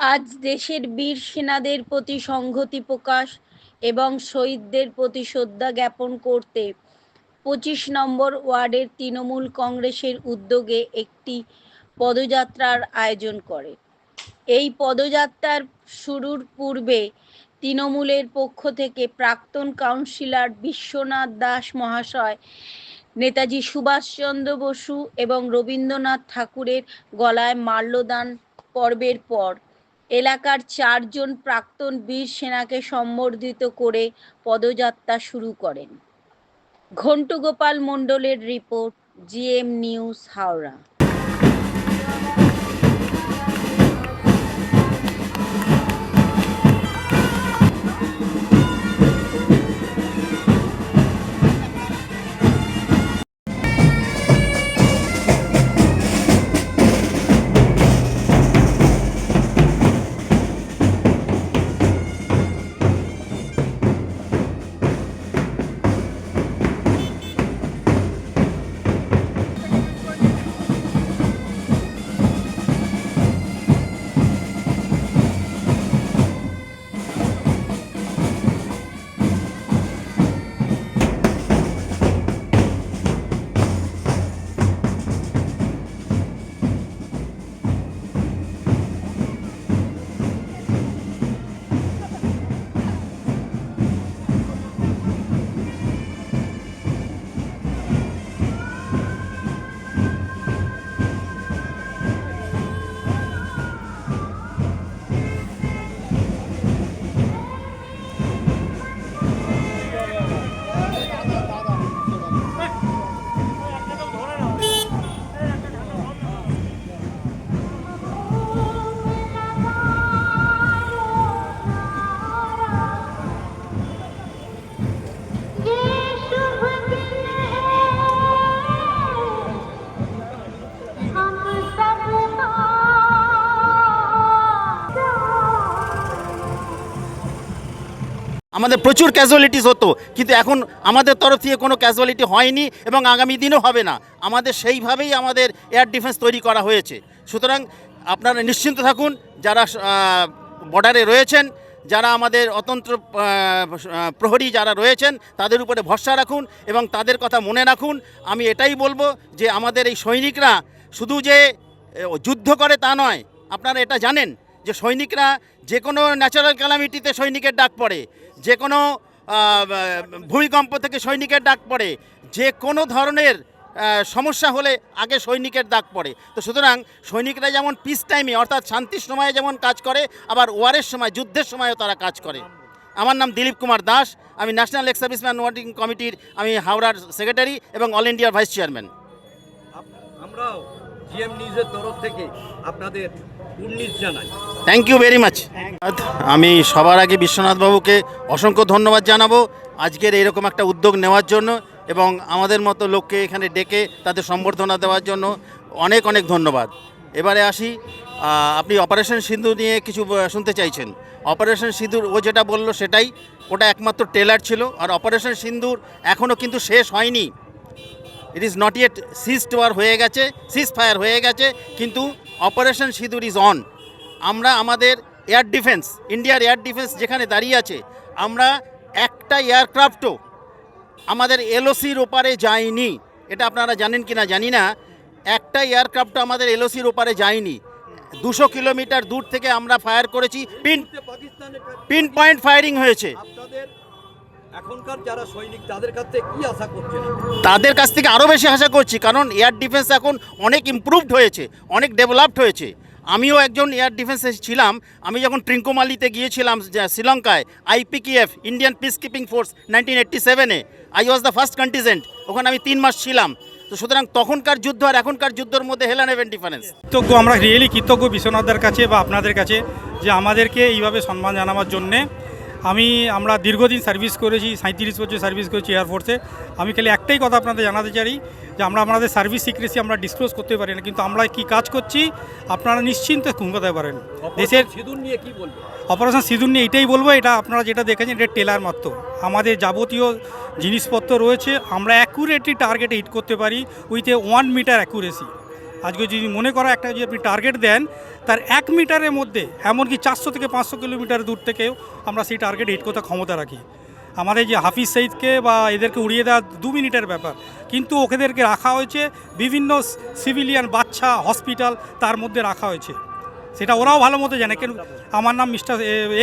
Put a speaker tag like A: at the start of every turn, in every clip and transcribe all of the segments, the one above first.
A: আজ দেশের বীর সেনাদের প্রতি সংহতি প্রকাশ এবং শহীদদের প্রতি শ্রদ্ধা জ্ঞাপন করতে পঁচিশ নম্বর ওয়ার্ডের তৃণমূল কংগ্রেসের উদ্যোগে একটি পদযাত্রার আয়োজন করে। এই পদযাত্রার শুরুর পূর্বে তৃণমূলের পক্ষ থেকে প্রাক্তন কাউন্সিলর বিশ্বনাথ দাস মহাশয়, নেতাজি সুভাষচন্দ্র বসু এবং রবীন্দ্রনাথ ঠাকুরের গলায় মাল্যদান পর্বের পর এলাকার চারজন প্রাক্তন বীর সেনাকে সম্বর্ধিত করে পদযাত্রা শুরু করেন। ঘণ্টগোপাল মণ্ডলের রিপোর্ট, জিএম নিউজ, হাওড়া।
B: আমাদের প্রচুর ক্যাজুয়ালিটিস হতো, কিন্তু এখন আমাদের তরফ থেকে কোনো ক্যাজুয়ালিটি হয়নি এবং আগামী দিনও হবে না। আমাদের সেইভাবেই আমাদের এয়ার ডিফেন্স তৈরি করা হয়েছে। সুতরাং আপনারা নিশ্চিন্ত থাকুন, যারা বর্ডারে রয়েছেন, যারা আমাদের অতন্ত্র প্রহরী যারা রয়েছেন, তাদের উপরে ভরসা রাখুন এবং তাদের কথা মনে রাখুন। আমি এটাই বলব যে আমাদের এই সৈনিকরা শুধু যে যুদ্ধ করে তা নয়, আপনারা এটা জানেন যে সৈনিকরা যে কোনো ন্যাচারাল ক্যালামিটিতে সৈনিকের ডাক পড়ে। যে কোনো ভূমিকম্প থেকে সৈনিকের ডাক পড়ে যে কোনো ধরনের সমস্যা হলে আগে সৈনিকের ডাক পড়ে। তো সুতরাং সৈনিকরা যেমন পিস টাইমে অর্থাৎ শান্তির সময়ে যেমন কাজ করে, আবার ওয়ারের সময়, যুদ্ধের সময়ও তারা কাজ করে। আমার নাম দিলীপ কুমার দাস, আমি ন্যাশনাল এক্স সার্ভিসম্যান ওয়ার্কিং কমিটির আমি হাওড়ার সেক্রেটারি এবং অল ইন্ডিয়ার ভাইস চেয়ারম্যান
C: আমরাও তরফ থেকে আপনাদের
B: থ্যাংক ইউ ভেরি মাচ আমি সবার আগে বিশ্বনাথ বাবুকে অসংখ্য ধন্যবাদ জানাব আজকের এরকম একটা উদ্যোগ নেওয়ার জন্য এবং আমাদের মতো লোককে এখানে ডেকে তাদের সম্বর্ধনা দেওয়ার জন্য অনেক অনেক ধন্যবাদ। এবারে আসি আপনি অপারেশন সিন্ধু নিয়ে কিছু শুনতে চাইছেন। অপারেশন সিন্ধুর ও যেটা বলল সেটাই, ওটা একমাত্র টেলার ছিল। আর অপারেশন সিন্ধুর এখনও কিন্তু শেষ হয়নি। It is not yet ceased war হয়ে গেছে সিজ ফায়ার হয়ে গেছে, কিন্তু অপারেশন সিঁদুর ইজ অন আমরা আমাদের এয়ার ডিফেন্স ইন্ডিয়ার এয়ার ডিফেন্স যেখানে দাঁড়িয়ে আছে, আমরা একটা এয়ারক্রাফটও আমাদের এলওসির ওপারে যায়নি এটা আপনারা জানেন কি না জানি না। একটা এয়ারক্রাফট আমাদের এলওসির ওপারে যায়নি দুশো কিলোমিটার দূর থেকে আমরা ফায়ার করেছি। পিন পিন পয়েন্ট ফায়ারিং হয়েছে।
C: এখনকার যারা সৈনিক তাদের কাছ থেকে কি আশা করছেন?
B: তাদের কাছ থেকে আরও বেশি আশা করছি কারণ এয়ার ডিফেন্স এখন অনেক ইমপ্রুভড হয়েছে অনেক ডেভেলপড হয়েছে। আমিও একজন এয়ার ডিফেন্সে ছিলাম আমি যখন ট্রিঙ্কোমালিতে গিয়েছিলাম যে- শ্রীলঙ্কায় IPKF Indian peace keeping force nineteen eighty সেভেনে I was the first contingent ওখানে আমি তিন মাস ছিলাম। তো সুতরাং তখনকার যুদ্ধ আর এখনকার যুদ্ধের মধ্যে হেলান এভেন ডিফারেন্স
D: কৃতজ্ঞ আমরা রিয়েলি কৃতজ্ঞ বিশ্বনাথদের কাছে বা আপনাদের কাছে যে আমাদেরকে এইভাবে সম্মান জানাবার জন্যে আমি আমরা দীর্ঘদিন সার্ভিস করেছি সাঁত্রিশ বছর সার্ভিস করেছি এয়ারফোর্সে আমি খালি একটাই কথা আপনাদের জানাতে চাই যে আমরা আমাদের সার্ভিস সিক্রেসি আমরা ডিসক্লোজ করতে পারি না কিন্তু আমরা কি কাজ করছি আপনারা নিশ্চিন্তে ঘুমোতে পারেন। দেশের
C: সিঁদুর নিয়ে কি বলবেন?
D: অপারেশন সিঁদুর নিয়ে এটাই বলব এটা আপনারা যেটা দেখেছেন এটা টেলার মাত্র। আমাদের যাবতীয় জিনিসপত্র রয়েছে আমরা অ্যাকুরেটলি টার্গেটে হিট করতে পারি with a one metre accuracy আজকে যদি মনে করা একটা যদি আপনি টার্গেট দেন, তার এক মিটারের মধ্যে, এমনকি চারশো থেকে পাঁচশো কিলোমিটার দূর থেকেও আমরা সেই টার্গেট হিট করতে ক্ষমতা রাখি। আমাদের যে হাফিজ সঈদকে বা এদেরকে উড়িয়ে দেওয়া দু মিনিটের ব্যাপার, কিন্তু ওকেদেরকে রাখা হয়েছে বিভিন্ন সিভিলিয়ান বাচ্চা হসপিটাল তার মধ্যে রাখা হয়েছে। সেটা ওরাও ভালো মতো জানে। কেন আমার নাম মিস্টার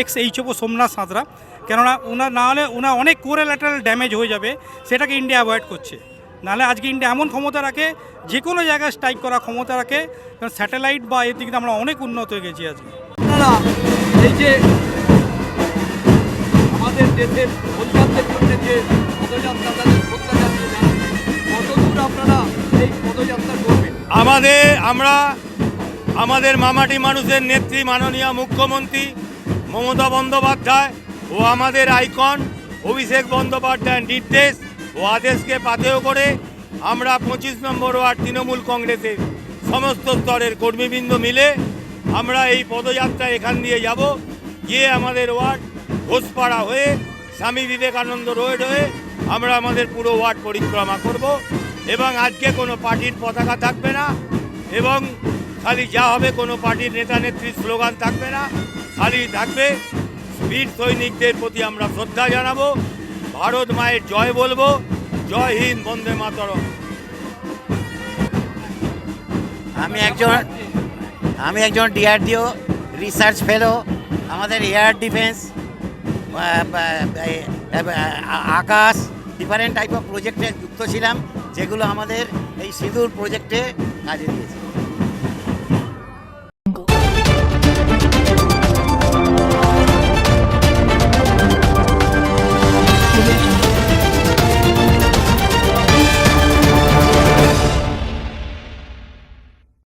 D: এক্স এইচ ওপো সোমনাথ সাঁতরা। কেননা ওনার না হলে ওনার অনেক কোরেলাটারাল ড্যামেজ হয়ে যাবে, সেটাকে ইন্ডিয়া অ্যাভয়েড করছে। নাহলে আজকে ইন্ডিয়া এমন ক্ষমতা রাখে যে কোনো জায়গায় স্ট্রাইক করার ক্ষমতা রাখে কারণ স্যাটেলাইট বা এর দিক আমরা অনেক উন্নত হয়ে গেছি আজকে।
C: আপনারা এই যে আমাদের দেশের সন্তানদের জন্য যে পদযাত্রা তাদের কতদূর আপনারা এই পদযাত্রা করবেন?
E: আমাদের আমরা আমাদের মামাটি মানুষের নেত্রী মাননীয় মুখ্যমন্ত্রী মমতা বন্দ্যোপাধ্যায় ও আমাদের আইকন অভিষেক বন্দ্যোপাধ্যায়ের নির্দেশ ও আদেশকে পাথেয় করে আমরা পঁচিশ নম্বর ওয়ার্ড তৃণমূল কংগ্রেসের সমস্ত স্তরের কর্মীবৃন্দ মিলে আমরা এই পদযাত্রা এখান দিয়ে যাব। গিয়ে আমাদের ওয়ার্ড ঘোষপাড়া হয়ে, স্বামী বিবেকানন্দ রোড হয়ে আমরা আমাদের পুরো ওয়ার্ড পরিক্রমা করব এবং আজকে কোনো পার্টির পতাকা থাকবে না এবং খালি যা হবে কোনো পার্টির নেতা নেত্রীর স্লোগান থাকবে না, খালি থাকবে বীর সৈনিকদের প্রতি আমরা শ্রদ্ধা জানাব। ভারত মায়ের জয় বলব। জয় হিন্দ, বন্দে মাতরম।
B: আমি একজন আমি একজন ডিআরডিও রিসার্চ ফেলো আমাদের air defence Akash different type of প্রজেক্টে যুক্ত ছিলাম, যেগুলো আমাদের এই সিঁদুর প্রজেক্টে কাজে দিয়েছে।